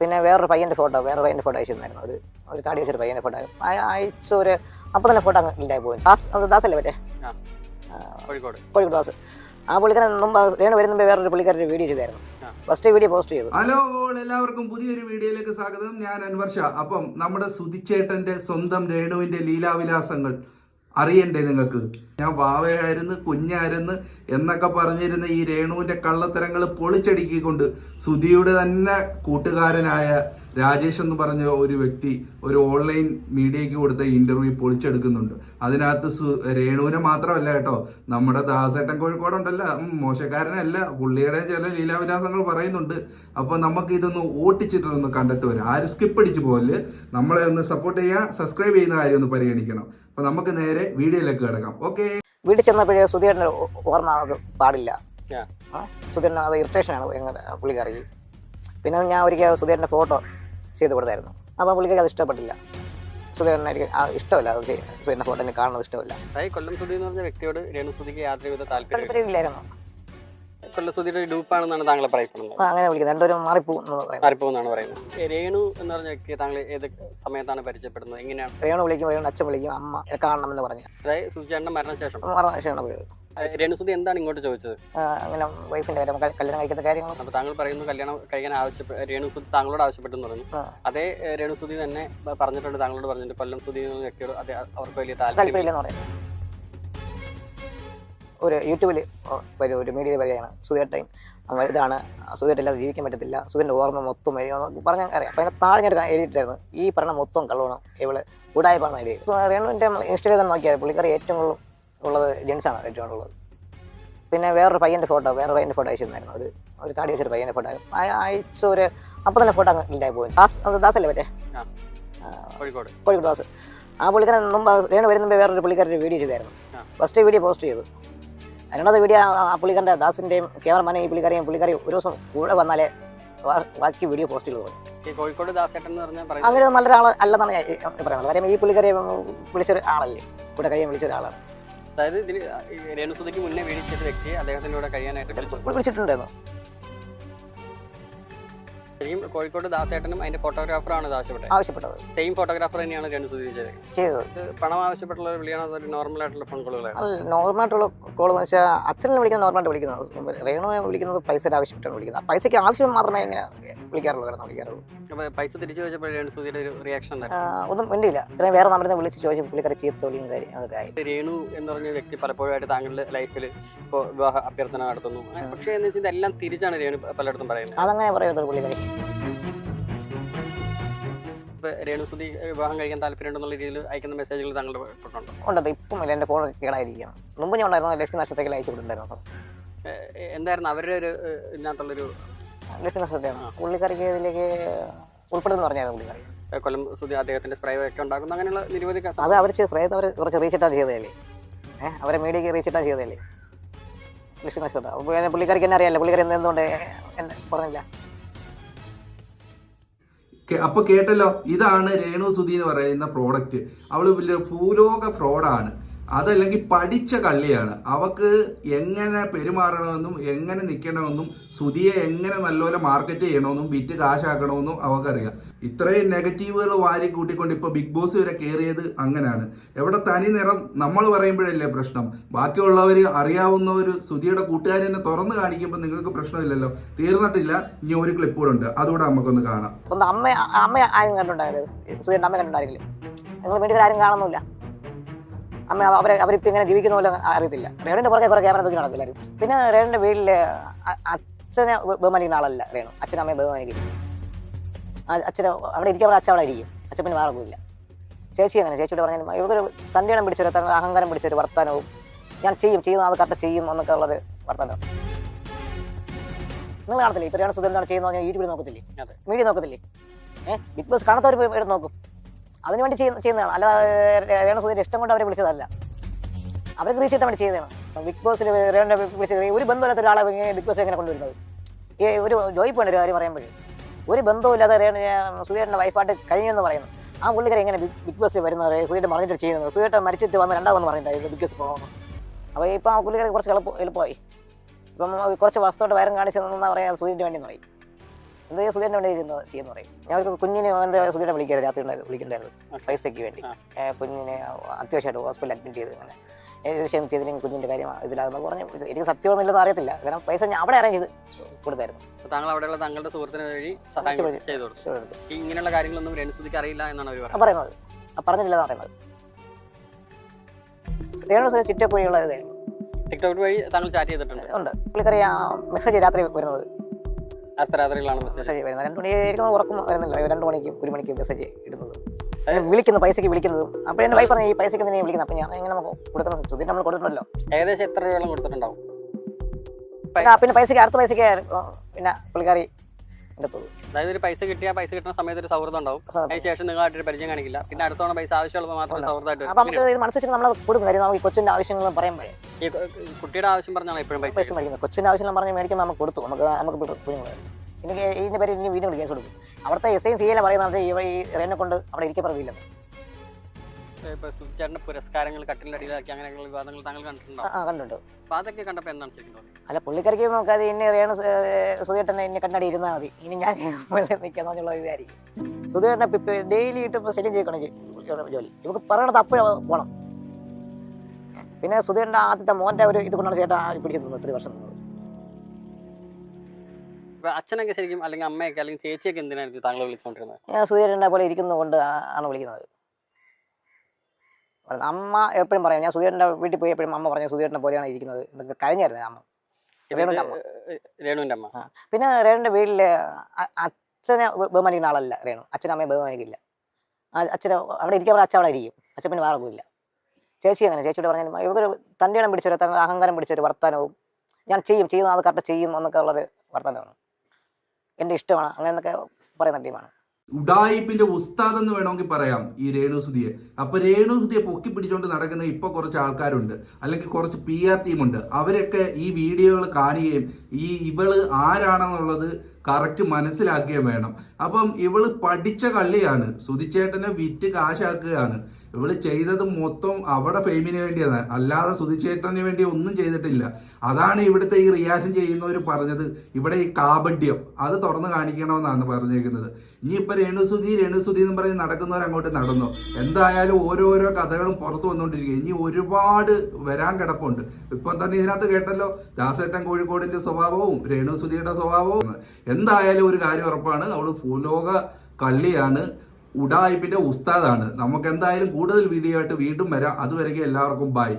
പിന്നെ വേറൊരു പയ്യന്റെ ഫോട്ടോ വേറെ പയ്യന്റെ ഫോട്ടോ അയച്ചു തന്നായിരുന്നു ഒരു ഒരു താടി വെച്ചൊരു പയ്യന്റെ ഫോട്ടോ അയച്ച. ഒരു അപ്പം തന്നെ ഫോട്ടോ അങ്ങ് ഇല്ലായി പോയി. ദാസ് അത് ദാസല്ലേ മറ്റേ? കോഴിക്കോട്. കോഴിക്കോട് ദാസ്. ആ പുള്ളിക്കാരൻ മുമ്പ് രേണു വരുന്ന മുമ്പേ വേറൊരു പുള്ളിക്കാരൻ വീഡിയോ ചെയ്തായിരുന്നു. ഫസ്റ്റ് വീഡിയോ പോസ്റ്റ് ചെയ്തു. ഹലോ ഓൾ എല്ലാവർക്കും പുതിയൊരു വീഡിയോയിലേക്ക് സ്വാഗതം. ഞാൻ അൻവർഷ. അപ്പം നമ്മുടെ സുതിച്ചേട്ടന്റെ സ്വന്തം രേണുവിന്റെ ലീലാവിലാസങ്ങൾ. അറിയണ്ടേ നിങ്ങൾക്ക്? ഞാൻ വാവയായിരുന്നു കുഞ്ഞായിരുന്നു എന്നൊക്കെ പറഞ്ഞിരുന്ന ഈ രേണുവിന്റെ കള്ളത്തരങ്ങൾ പൊളിച്ചടുക്കിക്കൊണ്ട് സുധിയുടെ തന്നെ കൂട്ടുകാരനായ രാജേഷ് എന്ന് പറഞ്ഞ ഒരു വ്യക്തി ഒരു ഓൺലൈൻ മീഡിയയ്ക്ക് കൊടുത്ത ഇന്റർവ്യൂ പൊളിച്ചെടുക്കുന്നുണ്ട്. അതിനകത്ത് സു രേണുവിനെ മാത്രമല്ല കേട്ടോ നമ്മുടെ ദാസേട്ടൻ കോഴിക്കോടുണ്ടല്ല മോശക്കാരനല്ല പുള്ളിയുടെ ചില ലീലാവിലാസങ്ങൾ പറയുന്നുണ്ട്. അപ്പോൾ നമുക്ക് ഇതൊന്ന് ഓട്ടിച്ചിട്ടൊന്ന് കണ്ടിട്ട് വരാം. ആര് സ്കിപ്പ് അടിച്ച് പോകൽ നമ്മളെ ഒന്ന് സപ്പോർട്ട് ചെയ്യുക സബ്സ്ക്രൈബ് ചെയ്യുന്ന കാര്യം ഒന്ന് പരിഗണിക്കണം. അപ്പോൾ നമുക്ക് നേരെ വീഡിയോയിലേക്ക് കിടക്കാം. ഓക്കെ വീട്ടിൽ ചെന്നപ്പോഴേ സുധീരന്റെ ഓർമ്മ അത് പാടില്ല. ആ. ആ, ഇറിറ്റേഷൻ അത് ഇറിറ്റേഷനാണ് എങ്ങനെ പുള്ളിക്കാരിക്ക്. പിന്നെ ഞാൻ ഒരിക്കൽ സുധീരന്റെ ഫോട്ടോ ചെയ്ത് കൊടുത്തായിരുന്നു. അപ്പോൾ പുള്ളിക്ക് അത് ഇഷ്ടപ്പെട്ടില്ല. സുധീരനെ എനിക്ക് ആ ഇഷ്ടമല്ല സുധീരന്റെ ഫോട്ടോ കാണുന്നത് ഇഷ്ടമല്ല. കൊല്ലം സുധി എന്ന് പറഞ്ഞ വ്യക്തിയോട് രേണു സുധിക്ക് യാതൊരുവിധ താല്പര്യം താല്പര്യമില്ലായിരുന്നു. കൊല്ലം സുധിയുടെ ഡൂപ്പാണെന്നാണ് താങ്കൾ പറയപ്പെടുന്നത് അങ്ങനെ വിളിക്കുന്നത്. രണ്ടുപേരും മാറിപ്പോകും എന്ന് പറയുന്നത് മാറിപ്പോകുന്നാണ് പറയുന്നത്. ഏ, രേണു എന്ന് പറഞ്ഞ വ്യക്തിയെ താങ്കൾ ഏത് സമയത്താണ് പരിചയപ്പെടുന്നത്? എങ്ങനെയാണ്? രേണു വിളിക്കും രേണു അച്ഛൻ വിളിക്കും അമ്മ എന്നെ കാണണമെന്ന് പറഞ്ഞു. അതായത് സുധിച്ചേട്ടന്റെ മരണശേഷം. മരണശേഷമാണ് പോയത്. ആ, രേണു സുധി എന്താണ് ഇങ്ങോട്ട് ചോദിച്ചത്? ആ, അങ്ങനെ വൈഫിന്റെ കാര്യം കല്യാണം കഴിക്കുന്ന കാര്യങ്ങൾ. അപ്പോൾ താങ്കൾ പറയുന്നു കല്യാണം കഴിക്കാൻ ആവശ്യപ്പെട്ട രേണു സുധി താങ്കളോട് ആവശ്യപ്പെട്ടെന്ന് പറഞ്ഞു. ആ, അതേ ഏ, രേണു സുധി തന്നെ പ- പറഞ്ഞിട്ടുണ്ട് താങ്കളോട് പറഞ്ഞിട്ടുണ്ട്. കൊല്ലം സുധി എന്ന വ്യക്തിയോട് അതെ അവർക്ക് വലിയ താല്പര്യം താല്പര്യമില്ലെന്ന് പറയുന്നത് ഒരു യൂട്യൂബിൽ വരും ഒരു മീഡിയയിൽ വരികയാണ് സുധേട്ടൻ ഇതാണ് സുധേട്ടില്ലാതെ ജീവിക്കാൻ പറ്റത്തില്ല. സുധേന്റെ ഓർമ്മ മൊത്തം വരികയെന്ന് പറഞ്ഞാൽ അറിയാം. അപ്പോൾ അതിന്റെ താഴെ ഞാൻ എഴുതിയിട്ടായിരുന്നു ഈ പറഞ്ഞ മൊത്തം കള്ളണം ഇവൾ ഉടായ്പാണ് എഴുതി രേണുവിന്റെ ഇൻസ്റ്റയിൽ തന്നെ നോക്കിയാൽ പുള്ളിക്കാരി ഏറ്റവും കൂടുതൽ ഉള്ളത് ജെൻസാണ് ഏറ്റവും കൂടുതൽ ഉള്ളത്. പിന്നെ വേറൊരു പയ്യന്റെ ഫോട്ടോ വേറൊരു പയ്യന്റെ ഫോട്ടോ അയച്ചിരുന്നായിരുന്നു. ഒരു ഒരു താടി വെച്ചൊരു പയ്യന്റെ ഫോട്ടോ അയച്ച. ഒരു അപ്പം തന്നെ ഫോട്ടോ അങ്ങ് ഇല്ലായി പോയി. ദാസ് അത് ദാസല്ലേ മറ്റേ? ആ. ആ, കോഴിക്കോട്. കോഴിക്കോട് ദാസ്. ആ പുള്ളിക്കാരൻ മുമ്പ് രേണു വരുന്ന വേറൊരു പുള്ളിക്കാരൻ വീഡിയോ ചെയ്തായിരുന്നു. ഫസ്റ്റ് വീഡിയോ പോസ്റ്റ് ചെയ്തു. രണ്ടാമത്തെ വീഡിയോ ആ പുള്ളിക്കാരന്റെ ദാസിന്റെയും ക്യാമറമാനെയും ഈ പുള്ളിക്കാരെയും പുള്ളിക്കാരി ഒരു ദിവസം കൂടെ വന്നാലേ ബാക്കി വീഡിയോ പോസ്റ്റ് ചെയ്തു കോഴിക്കോട് ദാസേട്ടൻ എന്ന് പറഞ്ഞാൽ അങ്ങനെ നല്ലൊരാൾ അല്ലെന്നാണ് ഞാൻ പറയുന്നത്. കാര്യം ഈ പുള്ളിക്കാരെ വിളിച്ചൊരു ആളല്ലേ? കൂടെ കഴിയാൻ വിളിച്ച ഒരാളാണ് അതായത് ഇതിന് രേണുസുതയ്ക്ക് മുന്നേ വീടിച്ചൊരു വ്യക്തി അദ്ദേഹത്തിന്റെ കൂടെ കഴിയാനായിട്ട് വിളിച്ചിട്ടുണ്ടായിരുന്നു. ശരിക്കും കോഴിക്കോട് ദാസേട്ടനും അതിന്റെ ഫോട്ടോഗ്രാഫറാണ് ആവശ്യപ്പെട്ടത് ആവശ്യപ്പെട്ടത്. സെയിം ഫോട്ടോഗ്രാഫർ തന്നെയാണ് രേണു സുധി ചെയ്തത്. ചെയ്തത് ഇത് പണം ആവശ്യപ്പെട്ടുള്ള വിളിയാണോ അതൊരു നോർമൽ ആയിട്ടുള്ള ഫോൺ കോളുകളാണ് നോർമൽ ആയിട്ടുള്ള കോൾ എന്ന് വെച്ചാൽ അച്ഛനെ വിളിക്കുന്നത് നോർമലായിട്ട് വിളിക്കുന്നത്? രേണുവിനെ വിളിക്കുന്നത് പൈസയുടെ ആവശ്യപ്പെട്ടാണ് വിളിക്കുന്നത്. ആ പൈസയ്ക്ക് ആവശ്യം മാത്രമേ ഇങ്ങനെ വിളിക്കാറുള്ളൂ കിടന്ന് വിളിക്കാറുള്ളൂ. അപ്പൊ പൈസ തിരിച്ചു വെച്ചപ്പോൾ രേണു സുധിയുടെ ഒരു റിയാക്ഷൻ ആ, ഒന്നും വേണ്ടിയില്ല പിന്നെ വേറെ നമ്പറിൽ നിന്ന് വിളിച്ച് ചോദിച്ചു പുള്ളിക്കാരെ ചീത്ത വിളിയും കാര്യം അതൊക്കെ ആയി. രേണു എന്ന് പറഞ്ഞ വ്യക്തി പലപ്പോഴായിട്ട് താങ്കളുടെ ലൈഫിൽ ഇപ്പോൾ വിവാഹ അഭ്യർത്ഥന നടത്തുന്നു. പക്ഷേ എന്ന് വെച്ചാൽ എല്ലാം തിരിച്ചാണ് രേണു പലയിടത്തും പറയുന്നത്. അതങ്ങനെ പറയുന്നത് പുള്ളിക്കാരി. ഇപ്പൊ രേണു സുധി വിവാഹം കഴിക്കാൻ താല്പര്യമുണ്ടെന്നുള്ള രീതിയിൽ അയക്കുന്ന മെസ്സേജുകൾ താങ്കളുടെ പെട്ടുണ്ടോ ഉണ്ടത് ഇപ്പം ഇല്ല എന്റെ ഫോൺ കേടായിരിക്കുകയാണ്. മുമ്പ് ഞാൻ ഉണ്ടായിരുന്നു ലക്ഷ്മി നക്ഷത്രത്തിൽ അയച്ചു കൊടുത്തിട്ടുണ്ടായിരുന്നു. എന്തായിരുന്നു അവരുടെ ഒരു ഇതിനകത്തുള്ളൊരു ലക്ഷ്മി നക്ഷത്രയാണ് പുള്ളിക്കാരിക്ക് ഇതിലേക്ക് ഉൾപ്പെടുന്നു പറഞ്ഞായിരുന്നു പുള്ളിക്കാരി. കൊല്ലം സുതി അദ്ദേഹത്തിന്റെ സ്പ്രേ ഒക്കെ ഉണ്ടാക്കുന്ന. അങ്ങനെയുള്ള നിരവധി അത് അവർ ഫ്രൈത്ത് അവർ കുറച്ച് റീച്ചിട്ടാണ് ചെയ്തതല്ലേ? ഏഹ് അവരെ മീഡിയക്ക് റീച്ചിട്ടാണ് ചെയ്തതല്ലേ? ലക്ഷ്മി നക്ഷത്ര. പുള്ളിക്കാരിക്ക് എന്നെ അറിയാലോ. പുള്ളിക്കാരി എന്തുകൊണ്ട് പറഞ്ഞില്ല. കേ- അപ്പൊ കേട്ടല്ലോ ഇതാണ് രേണു സുധി എന്ന് പറയുന്ന പ്രോഡക്റ്റ് അവൾ വലിയ ഭൂലോക ഫ്രോഡാണ് അതല്ലെങ്കിൽ പഠിച്ച കള്ളിയാണ്. അവക്ക് എങ്ങനെ പെരുമാറണമെന്നും എങ്ങനെ നിൽക്കണമെന്നും സുതിയെ എങ്ങനെ നല്ലപോലെ മാർക്കറ്റ് ചെയ്യണമെന്നും വിറ്റ് കാശാക്കണമെന്നും അവക്കറിയാം. ഇത്രയും നെഗറ്റീവുകൾ വാരി കൂട്ടിക്കൊണ്ട് ഇപ്പൊ ബിഗ് ബോസ് വരെ കയറിയത് അങ്ങനെയാണ്. എവിടെ തനി നിറം നമ്മൾ പറയുമ്പോഴല്ലേ പ്രശ്നം. ബാക്കിയുള്ളവർ അറിയാവുന്നവർ സുതിയുടെ കൂട്ടുകാരനെ തുറന്നു കാണിക്കുമ്പോൾ നിങ്ങൾക്ക് പ്രശ്നമില്ലല്ലോ. തീർന്നിട്ടില്ല. ഇനി ഒരു ക്ലിപ്പ് കൂടെ ഉണ്ട്. അതുകൂടെ നമുക്കൊന്ന് കാണാം. സ്വന്തം അമ്മ അമ്മ ആരും കണ്ടുണ്ടായിരുന്നു സുതിയുടെ അമ്മ കണ്ടുണ്ടായിരിക്കില്ലേ നിങ്ങൾ വീട്ടിൽ ആരും കാണുന്നില്ല? അമ്മ അവരെ അവരിപ്പോൾ ഇങ്ങനെ ജീവിക്കുന്ന പോലെ അറിയത്തില്ല. രേണുവിന്റെ പുറകെ കുറേ ക്യാമറ തൂക്കി നടക്കില്ലാരും പിന്നെ രേണുവിന്റെ വീട്ടിൽ അച്ഛനെ ബഹുമാനിക്കുന്ന ആളല്ല രേണു. അച്ഛനും അമ്മയെ ബഹുമാനിക്കും ആ അച്ഛനെ അവിടെ ഇരിക്കാൻ അച്ഛൻ അവിടെ ഇരിക്കും. അച്ഛൻ പിന്നെ വേറെ പോയില്ല ചേച്ചി അങ്ങനെ ചേച്ചിയോട് പറഞ്ഞാൽ ഇവർക്കൊരു തന്റെ പിടിച്ചൊരു അഹങ്കാരം പിടിച്ചൊരു വർത്തമാനവും ഞാൻ ചെയ്യും ചെയ്യും അത് കറക്റ്റ് ചെയ്യും എന്നൊക്കെ ഉള്ളൊരു വർത്തമാനം നിങ്ങൾ കാണത്തില്ലേ? ഇപ്പൊ എന്താണ് ചെയ്യുന്നത് ഞാൻ യൂട്യൂബിൽ നോക്കത്തില്ലേ. മീഡിയ നോക്കത്തില്ലേ? ഏഹ് ബിഗ് ബോസ് കാണാത്തവർ പോയി എടുത്ത് നോക്കും. അതിന് വേണ്ടി ചെയ്യുന്ന ചെയ്യുന്നതാണ്. അല്ലാതെ രേണ സുധീർ ഇഷ്ടം കൊണ്ട് അവരെ വിളിച്ചതല്ല. അവർക്ക് കിട്ടാൻ വേണ്ടി ചെയ്യുന്നതാണ്. ബിഗ് ബോസിൽ രേണ വിളിച്ചത് ഒരു ബന്ധമില്ലാത്ത ഒരാളെ ബിഗ് ബോസ് എങ്ങനെ കൊണ്ടുവരുന്നത്? ഈ ഒരു ജോയി പോയിന്റ് ഒരു കാര്യം പറയുമ്പോഴേ. ഒരു ബന്ധവുമില്ലാതെ രേണ സുധീരന്റെ വൈഫായിട്ട് കഴിഞ്ഞെന്ന് പറയുന്നു. ആ പുള്ളിക്കാരെ എങ്ങനെ ബിഗ് ബോസ് വരുന്നത്? സുധീരൻ മറിഞ്ഞിട്ട് ചെയ്യുന്നത്? സുധീരൻ മരിച്ചിട്ട് വന്ന് രണ്ടാമെന്ന് പറഞ്ഞിട്ടായിരുന്നു ബിഗ് ബോസ് പോകണം അപ്പോൾ ഇപ്പം ആ പുള്ളിക്കാരെ കുറച്ച് എളുപ്പം എളുപ്പമായി. ഇപ്പം കുറച്ച് വസ്തുവായിട്ട് വയറും കാണിച്ചതെന്ന് പറയാൻ പറയാ സുധീരന് വേണ്ടി പറയും. എന്ത് സുധീരന്റെ വേണ്ടി ചെയ്യുന്നത് ചെയ്യുന്ന പറയും. ഞാൻ ഒരു കുഞ്ഞിനെ എന്താ സുധീരനെ വിളിക്കാറ് രാത്രി വിളിക്കണ്ടായിരുന്നു. പൈസയ്ക്ക് വേണ്ടി. കുഞ്ഞിനെ അത്യാവശ്യമായിട്ട് ഹോസ്പിറ്റലിൽ അഡ്മിറ്റ് ചെയ്ത് അങ്ങനെ ഏകദേശം ചെയ്തില്ലെങ്കിൽ കുഞ്ഞിന്റെ കാര്യം ഇതിലാകുന്ന പറഞ്ഞു എനിക്ക് സത്യമൊന്നുമില്ലെന്ന് അറിയത്തില്ല. കാരണം പൈസ ഞാൻ അവിടെ അറേഞ്ച് ചെയ്ത് കൊടുത്തായിരുന്നു. താങ്കൾ അവിടെയുള്ള താങ്കളുടെ സുഹൃത്തിന് വഴി സഹായം ചെയ്തു കൊടുത്തു. ഇങ്ങനെയുള്ള കാര്യങ്ങളൊന്നും രേണുസുതിക്ക് അറിയില്ല എന്നാണ് അവർ പറയുന്നത്. പറഞ്ഞിട്ടില്ലെന്ന് പറയുന്നത്. ചിറ്റക്കുഴിയുള്ള ടിക്ടോക്ക് വഴി താങ്കൾ ചാറ്റ് ചെയ്തിട്ടുണ്ട്. ഉണ്ട്. പുള്ളിക്കറി ആ മെസ്സേജ് രാത്രി വരുന്നത്. അർദ്ധരാത്രികളാണ് മെസ്സേജ് വരുന്നത്. രണ്ട് മണിയായിരിക്കും ഉറക്കം വരുന്നില്ല രണ്ട് മണിക്ക് ഒരു മണിക്ക് മെസ്സേജ് ഇടുന്നത്. വിളിക്കുന്നു പൈസയ്ക്ക് വിളിക്കുന്നതും അപ്പോൾ എന്റെ വൈഫ് പറഞ്ഞു ഈ പൈസയ്ക്ക് തന്നെ വിളിക്കുന്നത് അപ്പോൾ ഞാൻ എങ്ങനെ നമുക്ക് കൊടുക്കുന്ന സുധീർ നമ്മൾ കൊടുത്തിട്ടുണ്ടല്ലോ. ഏകദേശം എത്ര രൂപയോളം കൊടുത്തിട്ടുണ്ടാവും? പിന്നെ പൈസക്ക് പൈസയ്ക്ക് അടുത്ത പൈസയ്ക്ക് ആ, പിന്നെ പുള്ളിക്കാരി എടുത്തത് അതായത് ഒരു പൈസ കിട്ടിയാൽ പൈസ കിട്ടുന്ന സമയത്ത് ഒരു സൗഹൃദം ഉണ്ടാവും. അതിനുശേഷം നിങ്ങളായിട്ട് ഒരു പരിചയം കാണിക്കില്ല. പിന്നെ അടുത്ത തവണ പൈസ ആവശ്യമുള്ളപ്പോൾ മാത്രം സൗഹൃദമായിട്ട് അപ്പോൾ വരും. നമുക്ക് ഇത് മനസ്സിൽ നമ്മൾ കൊടുക്കും. കാര്യം നമുക്ക് കൊച്ചിന്റെ ആവശ്യങ്ങൾ പറയുമ്പോഴേ. ഈ കുട്ടിയുടെ ആവശ്യം പറഞ്ഞാൽ എപ്പോഴും പൈസ പൈസ മേടിക്കുന്നത്? കൊച്ചിന്റെ ആവശ്യം പറഞ്ഞ് മേടിക്കുമ്പോൾ നമുക്ക് കൊടുത്തു. നമുക്ക് നമുക്ക് കുഞ്ഞുങ്ങൾ എനിക്ക് ഇതിന്റെ പേര് ഇനി വീണ്ടും വിളിക്കാൻ കൊടുക്കും. അവിടുത്തെ എസ് ഐ സി എല്ലാം പറയുന്നത് ഈ റേനെ കൊണ്ട് അവിടെ ഇരിക്കാൻ പറഞ്ഞില്ലെന്ന് ഇപ്പൊ സുധിച്ചേട്ടന്റെ പുരസ്കാരങ്ങൾ കട്ടിലിന്റെ അടിയിലാക്കി അങ്ങനെയുള്ള വിവാദങ്ങൾ താങ്കൾ കണ്ടിട്ടുണ്ടോ? ആ, കണ്ടിട്ടുണ്ട്. അപ്പൊ അതൊക്കെ കണ്ടപ്പോൾ എന്താണ് ശരിക്കും തോന്നിയത്? അല്ല പുള്ളിക്കാരിക്ക് നമുക്ക് അത് ഇനി റേണു സുധീട്ടനെ ഇന്നെ കണ്ണടി ഇരുന്നാൽ മതി. ഇനി ഞാൻ നിൽക്കാന്നുള്ള ഇതായിരിക്കും. സുധേട്ടനെ ഡെയിലി ഇട്ട് ശല്യം ചെയ്യണം ജോലി. ഇവക്ക് പറയണത് അപ്പോൾ പോണം. പിന്നെ സുധീറിന്റെ ആദ്യത്തെ മോന്റെ ഒരു ഇത് കൊണ്ടാണ് ചേട്ടാ പിടിച്ചു നിന്നത് ഇത്ര വർഷം നിന്നത്. അച്ഛനൊക്കെ ശരിക്കും അല്ലെങ്കിൽ അമ്മയൊക്കെ അല്ലെങ്കിൽ ചേച്ചിയൊക്കെ എന്തിനായിരുന്നു താങ്കൾ വിളിച്ചുകൊണ്ടിരുന്നത്? ഞാൻ സുധീരനെ പോലെ ഇരിക്കുന്നത് കൊണ്ട് ആണ് വിളിക്കുന്നത്. അമ്മ എപ്പോഴും പറയാം ഞാൻ സുധീരന്റെ വീട്ടിൽ പോയി എപ്പോഴും അമ്മ പറഞ്ഞു സുധീരനെ പോലെയാണ് ഇരിക്കുന്നത്. എന്നൊക്കെ കഴിഞ്ഞായിരുന്നു അമ്മ. രേണുവിന്റെ അമ്മ. അമ്മ. പിന്നെ രേണുവിന്റെ വീട്ടിൽ അച്ഛനെ ബഹുമാനിക്കുന്ന ആളല്ല രേണു. അച്ഛനും അമ്മയെ ബഹുമാനിക്കില്ല. അച്ഛനെ അവിടെ ഇരിക്കാൻ അച്ഛൻ അവിടെ ഇരിക്കും. അച്ഛൻ പിന്നെ വേറെ പോയില്ല ചേച്ചി അങ്ങനെ ചേച്ചിയോട് പറഞ്ഞാൽ ഇവർക്ക് തന്റെ ഇടം പിടിച്ചൊരു തന്റെ അഹങ്കാരം പിടിച്ചൊരു വർത്തമാനവും ഞാൻ ചെയ്യും ചെയ്യും അത് കറക്റ്റ് ചെയ്യും എന്നൊക്കെ ഉള്ളൊരു വർത്തമാനമാണ്. എന്റെ ഇഷ്ടമാണ് അങ്ങനെ എന്നൊക്കെ പറയുന്ന ടീമാണ്. ഉഡായിപ്പിന്റെ ഉസ്താദ് എന്ന് വേണമെങ്കിൽ പറയാം ഈ രേണുസുതിയെ അപ്പൊ രേണുസുതിയെ പൊക്കി പിടിച്ചുകൊണ്ട് നടക്കുന്ന ഇപ്പൊ കുറച്ച് ആൾക്കാരുണ്ട്. അല്ലെങ്കിൽ കുറച്ച് പി ആർ ടീമുണ്ട് അവരൊക്കെ ഈ വീഡിയോകൾ കാണുകയും ഈ ഇവൾ ആരാണെന്നുള്ളത് കറക്റ്റ് മനസ്സിലാക്കുകയും വേണം. അപ്പം ഇവൾ പഠിച്ച കള്ളിയാണ്. സുതിച്ചേട്ടനെ വിറ്റ് കാശാക്കുകയാണ്. ഇവൾ ചെയ്തത് മൊത്തം അവിടെ ഫെയിമിന് വേണ്ടിയാണ്. അല്ലാതെ സുതിച്ചേട്ടന് വേണ്ടി ഒന്നും ചെയ്തിട്ടില്ല. അതാണ് ഇവിടുത്തെ ഈ റിയാക്ഷൻ ചെയ്യുന്നവർ പറഞ്ഞത്. ഇവിടെ ഈ കാപഡ്യം അത് തുറന്ന് കാണിക്കണമെന്നാണ് പറഞ്ഞേക്കുന്നത്. ഇനിയിപ്പോൾ രേണുസുതി രേണുസുതി എന്ന് പറഞ്ഞ് നടക്കുന്നവർ അങ്ങോട്ട് നടന്നു. എന്തായാലും ഓരോരോ കഥകളും പുറത്തു വന്നുകൊണ്ടിരിക്കുക ഇനി ഒരുപാട് വരാൻ കിടപ്പുണ്ട്. ഇപ്പം തന്നെ ഇതിനകത്ത് കേട്ടല്ലോ ദാസേട്ടൻ കോഴിക്കോടിന്റെ സ്വഭാവവും രേണുസുതിയുടെ സ്വഭാവവും. എന്തായാലും ഒരു കാര്യം ഉറപ്പാണ് അവൾ ഭൂലോക കള്ളിയാണ്. ഉഡായിപ്പിന്റെ ഉസ്താദാണ്. നമുക്ക് എന്തായാലും കൂടുതൽ വീഡിയോ ആയിട്ട് വീണ്ടും വരാം. അതുവരെ എല്ലാവർക്കും ബൈ